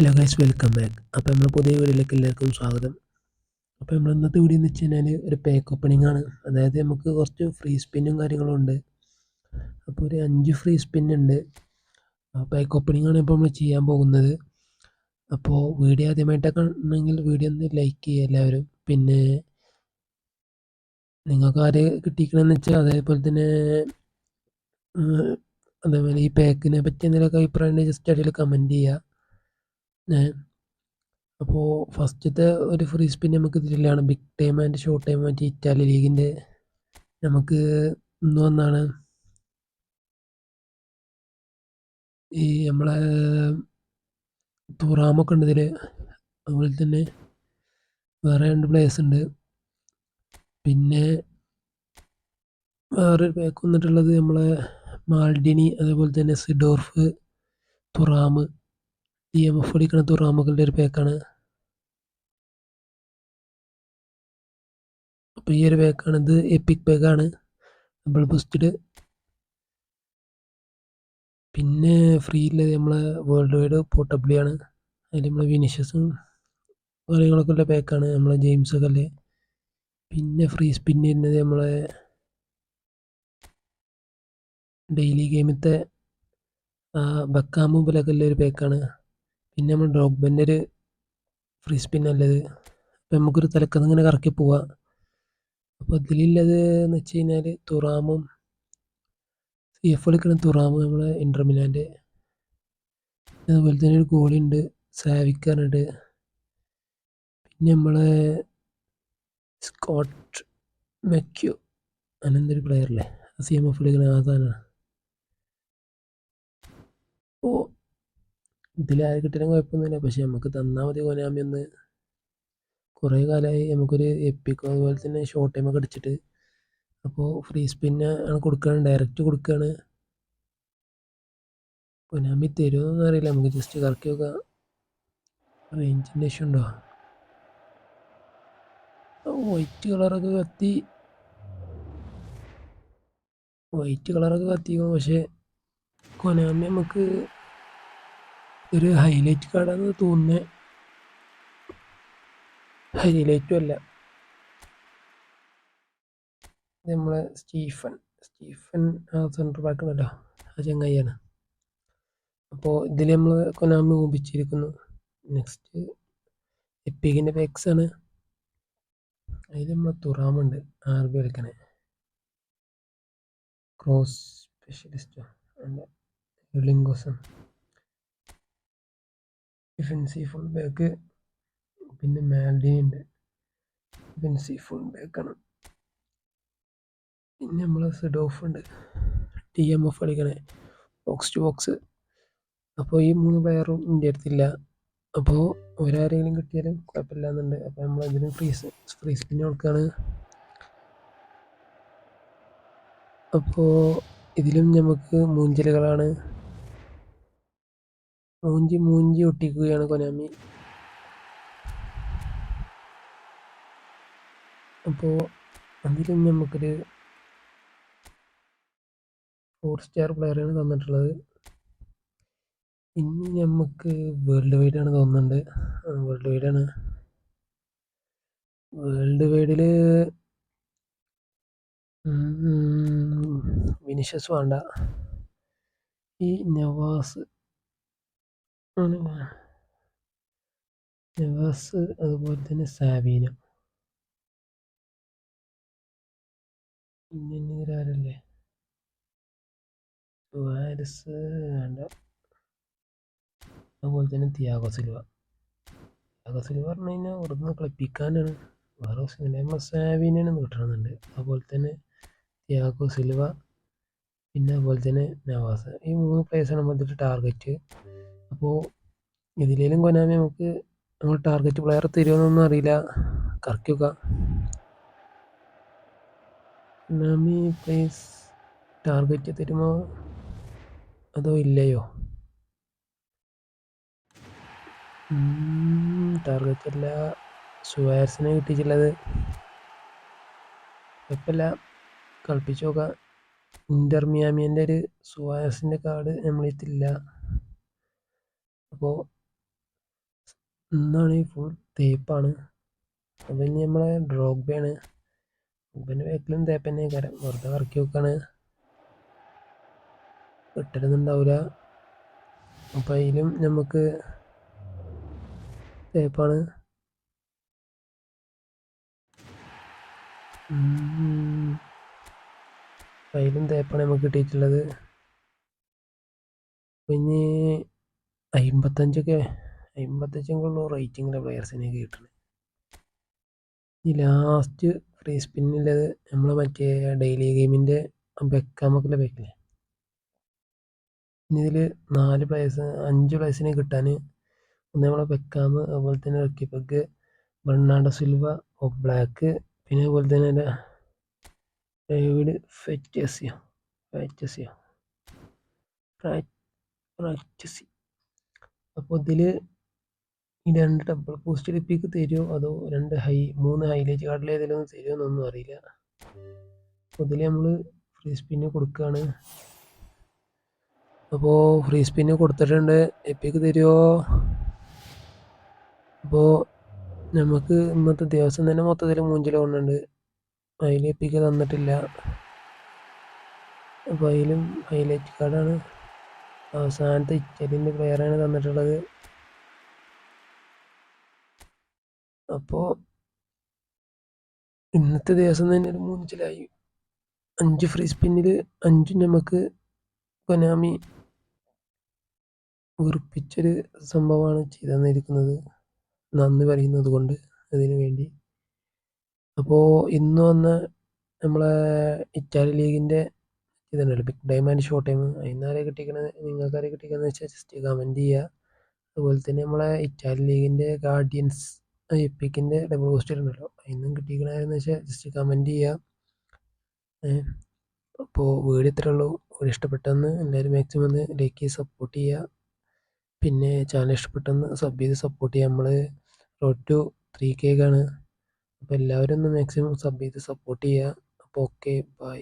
Hello guys welcome back അപ്പോൾ നമ്മൾ പുതിയ വീഡിയോയിലേക്ക് എല്ലാവർക്കും സ്വാഗതം. അപ്പോൾ നമ്മൾ ഇന്നത്തെ വീഡിയോ എന്ന് വെച്ച് കഴിഞ്ഞാൽ ഒരു പാക്ക് ഓപ്പണിംഗ് ആണ്. അതായത് നമുക്ക് കുറച്ച് ഫ്രീ സ്പിന്നും കാര്യങ്ങളും ഉണ്ട്. അപ്പോൾ ഒരു അഞ്ച് ഫ്രീ സ്പിൻ ഉണ്ട്. പാക്ക് ഓപ്പണിംഗ് ആണ് ഇപ്പോൾ നമ്മൾ ചെയ്യാൻ പോകുന്നത്. അപ്പോൾ വീഡിയോ ആദ്യമായിട്ടൊക്കെ ഉണ്ടെങ്കിൽ വീഡിയോ ഒന്ന് ലൈക്ക് ചെയ്യുക എല്ലാവരും. പിന്നെ നിങ്ങൾക്ക് ആര് കിട്ടിക്കണമെന്ന് വെച്ചാൽ അതേപോലെ തന്നെ അതേപോലെ ഈ പാക്കിനെ പറ്റി എന്തെങ്കിലുമൊക്കെ അഭിപ്രായം ജസ്റ്റ് അടിയിൽ കമന്റ് ചെയ്യുക. അപ്പോൾ ഫസ്റ്റത്തെ ഒരു ഫ്രീ സ്പിൻ നമുക്ക് ഇതിലാണ് big time and short time മറ്റേ ഇറ്റാലി ലീഗിന്റെ നമുക്ക് ഇന്ന് വന്നാണ്. ഈ നമ്മളെ തുറാമൊക്കെ ഉണ്ട് ഇതിൽ അതുപോലെ തന്നെ വേറെ രണ്ട് പ്ലേയേഴ്സ് ഉണ്ട്. പിന്നെ വേറൊരു പാക്ക് വന്നിട്ടുള്ളത് നമ്മളെ മാൾഡിനി അതേപോലെ തന്നെ Seedorf Thuram. D M F അടിക്കണത് റാമുകളുടെ ഒരു പാക്കാണ് അപ്പോൾ ഈ ഒരു പാക്കാണ് ഇത് എപ്പിക് പാക്കാണ് ഡബിൾ ബൂസ്റ്റഡ് പിന്നെ ഫ്രീ ഉള്ളത് നമ്മളെ വേൾഡ് വൈഡ് പോർട്ടബിളി ആണ്. അതിൽ നമ്മളെ വിനിഷസും കാര്യങ്ങളൊക്കെ ഉള്ള പാക്കാണ് നമ്മളെ ജെയിംസ് ഒക്കെ അല്ലേ. പിന്നെ ഫ്രീ സ്പിൻ വരുന്നത് നമ്മളെ ഡെയിലി ഗെയിമത്തെ ബക്കാ മുമ്പിലൊക്കെ ഉള്ള ഒരു പാക്കാണ് പിന്നെ നമ്മൾ ഡോഗ്ബന്റെ ഒരു ഫ്രീ സ്പിൻ നല്ലത്. അപ്പം നമുക്കൊരു തലക്കത്ത് ഇങ്ങനെ കറക്കി പോവാം. അപ്പോൾ ഇതിലുള്ളത് എന്ന് വെച്ച് കഴിഞ്ഞാൽ തുറാമും സി എഫ് എടുക്കുന്ന തുറാമും നമ്മളെ ഇന്റർമിലാന്റെ അതുപോലെ തന്നെ ഒരു ഗോളി ഉണ്ട് സാവിക്ക് പിന്നെ നമ്മളെ സ്കോട്ട് മെക്യു അനന്തൊരു പ്ലെയർ അല്ലേ സി എം എഫ് എടുക്കുന്ന ആ സാധനമാണ്. ഓ ഇതിലാര് കിട്ടിയാലും കുഴപ്പമൊന്നുമില്ല പക്ഷെ നമുക്ക് തന്നാൽ മതി കൊനാമി ഒന്ന്. കുറേ കാലമായി നമുക്കൊരു എപ്പിക്കോ അതുപോലെ തന്നെ ഷോർട്ട് ടൈമൊക്കെ അടിച്ചിട്ട്. അപ്പോൾ ഫ്രീ സ്പിന്നെ ആണ് കൊടുക്കുകയാണ് ഡയറക്റ്റ് കൊടുക്കുകയാണ് കൊനാമി തരുമോന്നൊന്നും അറിയില്ല. നമുക്ക് ജസ്റ്റ് കറക്കി നോക്കാം. റേഞ്ചിന്റെ ഇഷ്യൂ ഉണ്ടോ? വൈറ്റ് കളറൊക്കെ കത്തി. വൈറ്റ് കളറൊക്കെ കത്തിക്കും പക്ഷേ കൊനാമി നമുക്ക് ഒരു ഹൈലൈറ്റ് കാർഡാന്ന് തോന്നുന്നത് ഹൈലൈറ്റും അല്ല. നമ്മൾ സ്റ്റീഫൻ. സ്റ്റീഫൻ സെൻട്രൽ ബാക്ക് ഉണ്ടല്ലോ ആ ചങ്ങായിയാണ്. അപ്പോൾ ഇതിൽ നമ്മൾ കൊനാമി ഊപിച്ചിരിക്കുന്നു നെക്സ്റ്റ് എപ്പിക്കിന്റെ ബാക്സ് ആണ്. അതിൽ നമ്മൾ തുറാമുണ്ട് ആർ ബി എടുക്കണേ ക്രോസ് സ്പെഷ്യലിസ്റ്റോ അല്ല ലിങ്കോസൺ ഡിഫൻസീവ് ഫുൾ ബാക്ക് പിന്നെ മാൽഡിനി ഉണ്ട്. ഡിഫൻസീവ് ഫുൾ ബാക്കാണ് പിന്നെ നമ്മൾ സിഡോഫ് ഉണ്ട്. ടി എം എഫ് കളിക്കണേ. ബോക്സ് ടു ബോക്സ് അപ്പോൾ ഈ മൂന്ന് പ്ലെയറും ഇന്ത്യ അടുത്തില്ല. അപ്പോൾ ഒരാരെങ്കിലും കിട്ടിയാലും കുഴപ്പമില്ല എന്നുണ്ട് അപ്പോൾ നമ്മൾ അതിന് ഫ്രീസ് ഫ്രീ സ്പിന്നെ കൊടുക്കുകയാണ് അപ്പോൾ ഇതിലും നമുക്ക് മൂഞ്ചലുകളാണ്. മൂഞ്ചി മൂഞ്ചി ഒട്ടിക്കുകയാണ് കൊനാമി അപ്പോൾ അതിലും നമുക്കൊരു ഫോർ സ്റ്റാർ പ്ലെയറാണ് തന്നിട്ടുള്ളത് ഇനി നമുക്ക് വേൾഡ് വൈഡ് ആണ് തോന്നുന്നുണ്ട് വേൾഡ് വൈഡ് ആണ് വേൾഡ് വൈഡിൽ വിനിഷസ് വേണ്ട ഈ നവാസ് ആണ്. നവാസ് അതുപോലെ തന്നെ സാബീന. പിന്നെ ഇവരാരല്ലേ വാരിസ് വേണ്ട. അതുപോലെ തന്നെ തിയാഗോ സിൽവ. തിയാഗോ സിൽവ പറഞ്ഞു കഴിഞ്ഞാൽ ഇവിടുന്ന് കളിപ്പിക്കാനാണ്. വേറെ സിനിമ സാബീനാണ് കിട്ടണമെന്നുണ്ട്. അതുപോലെ തന്നെ തിയാഗോ സിൽവ. പിന്നെ അതുപോലെ തന്നെ നവാസ്. ഈ മൂന്ന് പ്ലേയേഴ്സാണ് നമ്മൾ ടാർഗറ്റ് അപ്പോൾ ഇതിലേലും കൊനാമി നമുക്ക് നമ്മൾ ടാർഗറ്റ് പ്ലെയർ തരുമെന്നൊന്നും അറിയില്ല. കറക്കുക കൊനാമി പ്ലേസ് ടാർഗറ്റ് തരുമോ? അതോ ഇല്ലയോ? ടാർഗറ്റ് അല്ല സുവാർസിനെ കിട്ടിയിട്ടുള്ളത് കുഴപ്പമില്ല. കളിപ്പിച്ചു നോക്കാം. ഇന്റർ മിയാമിന്റെ ഒരു സുവാസിന്റെ കാർഡ് നമ്മളെത്തില്ല അപ്പോൾ ഇന്നാണ് ഫുൾ തേപ്പാണ്. അപ്പം ഇനി നമ്മളെ ഡ്രോഗ്ബയാണ്. ഡ്രോഗ്ബേന്റെ ബാക്കിലും തേപ്പ് തന്നെ കരം. വെറുതെ വർക്കി വെക്കാണ്. ഉണ്ടാവില്ല അപ്പം അതിലും നമുക്ക് തേപ്പാണ്. അതിലും തേപ്പാണ് നമുക്ക് കിട്ടിയിട്ടുള്ളത്. പിന്നെ അമ്പത്തഞ്ചൊക്കെ അമ്പത്തഞ്ചൊക്കെ ഉള്ളൂ റേറ്റിംഗിലെ പ്ലെയേഴ്സിനെ കിട്ടുന്നത് ഈ ലാസ്റ്റ് ഫ്രീ സ്പിന്നുള്ളത് നമ്മൾ മറ്റേ ഡെയിലി ഗെയിമിന്റെ ബെക്കാമൊക്കെ ബേക്കില്ലേ ഇതിൽ നാല് പ്ലേയേഴ്സ് അഞ്ച് പ്ലേയേഴ്സിനെ കിട്ടാൻ ഒന്ന് നമ്മളെ ബെക്കാമ് അതുപോലെ തന്നെ റക്കി പെഗ് ബെർണാഡോ സിൽവ ബ്ലാക്ക് പിന്നെ അതുപോലെ തന്നെ ഡേവിഡ് ഫെറ്റസിയോ ഫെറ്റസിയോ പ്രാക്ടസി അപ്പോൾ ഇതിൽ ഈ രണ്ട് ഡബിൾ പോസ്റ്റ് ലിപ്പിക്ക് തരുമോ അതോ രണ്ട് ഹൈ മൂന്ന് ഹൈലൈറ്റ് കാർഡിൽ ഏതെങ്കിലും തരുമോ എന്നൊന്നും അറിയില്ല. അപ്പോൾ ഇതിൽ നമ്മൾ ഫ്രീ സ്പിന്ന് കൊടുക്കുകയാണ് അപ്പോൾ ഫ്രീ സ്പിന്ന് കൊടുത്തിട്ടുണ്ട്. എപ്പിക്ക് തരുമോ അപ്പോൾ നമുക്ക് ഇന്നത്തെ ദിവസം തന്നെ മൊത്തത്തിൽ മൂഞ്ചിൽ കൊണ്ടുണ്ട് അതിൽ എപ്പിക്ക് തന്നിട്ടില്ല. അപ്പോൾ അതിലും ഹൈലൈറ്റ് കാർഡാണ് അവസാനത്തെ ഇറ്റലിന്റെ പ്ലെയറാണ് തന്നിട്ടുള്ളത്. അപ്പോൾ ഇന്നത്തെ ദിവസം തന്നെ ഒരു മൂന്നിച്ചിലായി. അഞ്ച് ഫ്രീ സ്പിന്നിൽ അഞ്ചും നമുക്ക് കൊനാമി വെറുപ്പിച്ചൊരു സംഭവമാണ് ചെയ്തു തന്നിരിക്കുന്നത്. നന്ദി പറയുന്നത് കൊണ്ട് അതിനു വേണ്ടി. അപ്പോൾ ഇന്ന് വന്ന നമ്മളെ ഇറ്റാലി ലീഗിന്റെ ഇതുണ്ടല്ലോ ബിഗ് ഡയമണ്ട് ഷോർട്ട് ടൈം അതിനാരെ കിട്ടിക്കണത് നിങ്ങൾക്കാരെ കിട്ടിക്കണമെന്ന് വെച്ചാൽ ജസ്റ്റ് കമന്റ് ചെയ്യുക അതുപോലെ തന്നെ നമ്മളെ ഇറ്റാലി ലീഗിന്റെ ഗാർഡിയൻസ് എപ്പിക്കിന്റെ ഡബിൾ പോസ്റ്റർ ഉണ്ടല്ലോ. അതിനും കിട്ടിക്കണമെന്ന് വെച്ചാൽ ജസ്റ്റ് കമന്റ് ചെയ്യുക അപ്പോൾ വീഡിയോ ഇത്രേ ഉള്ളൂ. ഒരു ഇഷ്ടപ്പെട്ടെന്ന് എല്ലാവരും മാക്സിമം ഒന്ന് ലൈക്ക് ചെയ്ത് സപ്പോർട്ട് ചെയ്യുക പിന്നെ ചാനൽ ഇഷ്ടപ്പെട്ടെന്ന് സബ് ചെയ്ത് സപ്പോർട്ട് ചെയ്യുക നമ്മൾ റോഡ് ടു ത്രീ കേക്കാണ് അപ്പോൾ എല്ലാവരും ഒന്ന് മാക്സിമം സബ് ചെയ്ത് സപ്പോർട്ട് ചെയ്യുക അപ്പോൾ ഓക്കെ ബൈ